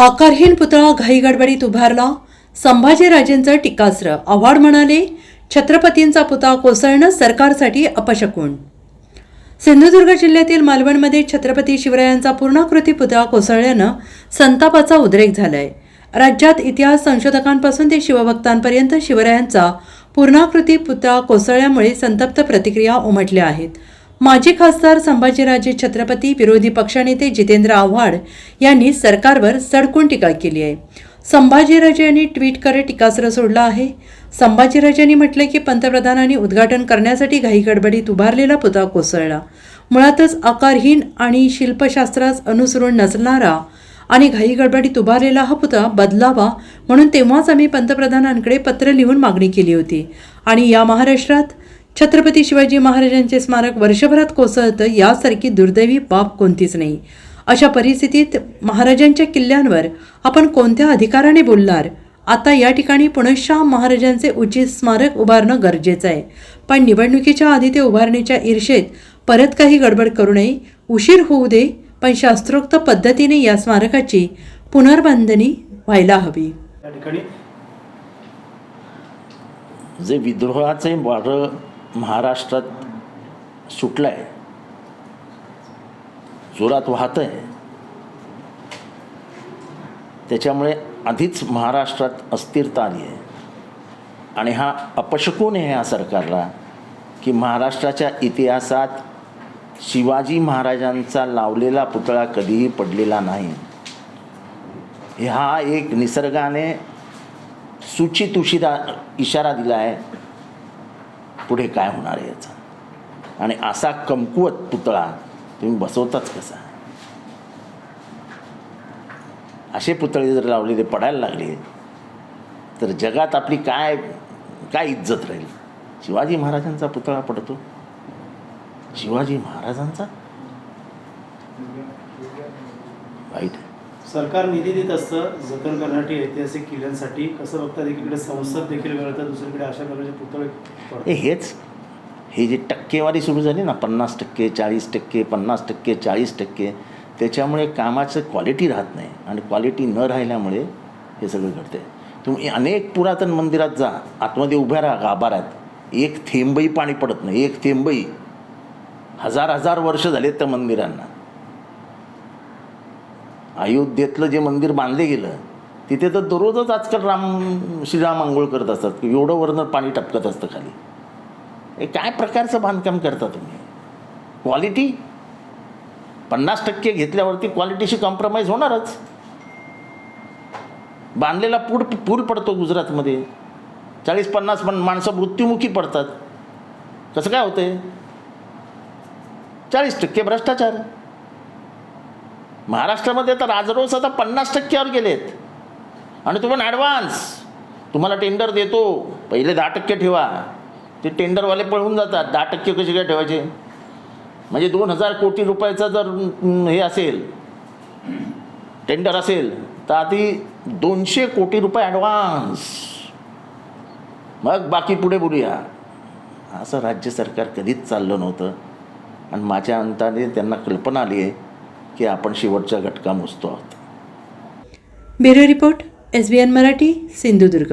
आकारहीन पुतळा घाई गडबडीत उभारला. संभाजीराजेंचं टीकास्त्र. आव्हाड म्हणाले छत्रपतींचा पुतळा कोसळणं सरकारसाठी अपशकून. सिंधुदुर्ग जिल्ह्यातील मालवणमध्ये छत्रपती शिवरायांचा पूर्णाकृती पुतळा कोसळल्यानं संतापाचा उद्रेक झालाय. राज्यात इतिहास संशोधकांपासून ते शिवभक्तांपर्यंत शिवरायांचा पूर्णाकृती पुतळा कोसळल्यामुळे संतप्त प्रतिक्रिया उमटल्या आहेत. माजी खासदार संभाजीराजे छत्रपती विरोधी पक्षनेते जितेंद्र आव्हाड यांनी सरकारवर सडकून टीका केली आहे. संभाजीराजे यांनी ट्विट करत टीकास्त्र सोडला आहे. संभाजीराजांनी म्हटलं की पंतप्रधानांनी उद्घाटन करण्यासाठी घाईगडबडीत उभारलेला पुतळा कोसळला. मुळातच आकारहीन आणि शिल्पशास्त्रास अनुसरून नसणारा आणि घाईगडबडीत उभारलेला हा पुतळा बदलावा म्हणून तेव्हाच आम्ही पंतप्रधानांकडे पत्र लिहून मागणी केली होती. आणि या महाराष्ट्रात छत्रपती शिवाजी महाराजांचे स्मारक वर्षभरात कोसळतं यासारखी दुर्दैवी बाब कोणतीच नाही. अशा परिस्थितीत महाराजांच्या किल्ल्यांवर आपण कोणत्या अधिकाराने बोलणार? आता या ठिकाणी पुनश्च महाराजांचे उचित स्मारक उभारणं गरजेचं आहे. पण निवडणुकीच्या आधी ते उभारणीच्या ईर्षेत परत काही गडबड करू नये उशीर होऊ दे पण शास्त्रोक्त पद्धतीने या स्मारकाची पुनर्बांधणी व्हायला हवी. जे विद्रोहाचे वारं महाराष्ट्रात सुटलं आहे जोरात वाहत आहे त्याच्यामुळे आधीच महाराष्ट्रात अस्थिरता आली आहे. आणि हा अपशकून आहे ह्या सरकारला की महाराष्ट्राच्या इतिहासात शिवाजी महाराजांचा लावलेला पुतळा कधीही पडलेला नाही. हा एक निसर्गाने सूचित उशिरा इशारा दिला आहे. पुढे काय होणार आहे याचा? आणि असा कमकुवत पुतळा तुम्ही बसवताच कसा? असे पुतळे जर लावलेले पडायला लागले तर जगात आपली काय काय इज्जत राहील? शिवाजी महाराजांचा पुतळा पडतो. शिवाजी महाराजांचा? वाईट. आहे. सरकार निधी देत असतं जतन करण्यासाठी ऐतिहासिक किल्ल्यांसाठी. कसं बघतात एकीकडे संसद देखील घडतं दुसरीकडे अशा प्रकारचे पुतळे हेच हे जे टक्केवारी सुरू झाली ना पन्नास टक्के चाळीस टक्के पन्नास टक्के चाळीस टक्के त्याच्यामुळे कामाचं क्वालिटी राहत नाही आणि क्वालिटी न राहिल्यामुळे हे सगळं घडते तुम्ही अनेक पुरातन मंदिरात जा आतमध्ये उभ्या राहा गाभाऱ्यात. एक थेंबही पाणी पडत नाही एक थेंबही हजार हजार वर्ष झालेत त्या मंदिरांना. अयोध्येतलं जे मंदिर बांधले गेलं तिथे तर दररोजच आजकाल राम श्रीराम आंघोळ करत असतात. की एवढं वरनं पाणी टपकत असतं खाली. हे काय प्रकारचं बांधकाम करता तुम्ही? क्वालिटी पन्नास टक्के घेतल्यावरती क्वालिटीशी कॉम्प्रोमाइज होणारच. बांधलेला पूड पूल पडतो गुजरातमध्ये. चाळीस पन्नास पण माणसं मृत्युमुखी पडतात. कसं काय होतंय? चाळीस टक्के भ्रष्टाचार. महाराष्ट्रामध्ये तर राजरोस आता पन्नास टक्क्यावर गेलेत. आणि तुम्ही ॲडव्हान्स तुम्हाला टेंडर देतो. पहिले दहा टक्के ठेवा. ते टेंडरवाले पळून जातात. दहा टक्के कसे काय ठेवायचे? म्हणजे दोन हजार कोटी रुपयाचा जर हे असेल टेंडर असेल तर आधी दोनशे कोटी रुपये ॲडव्हान्स मग बाकी पुढे बोलूया. असं राज्य सरकार कधीच चाललं नव्हतं. आणि माझ्या अंताने त्यांना कल्पना आली आहे. की आपण शेवटचा घटका मोजतो आहोत. Bureau report S B N Marathi Sindhudurg.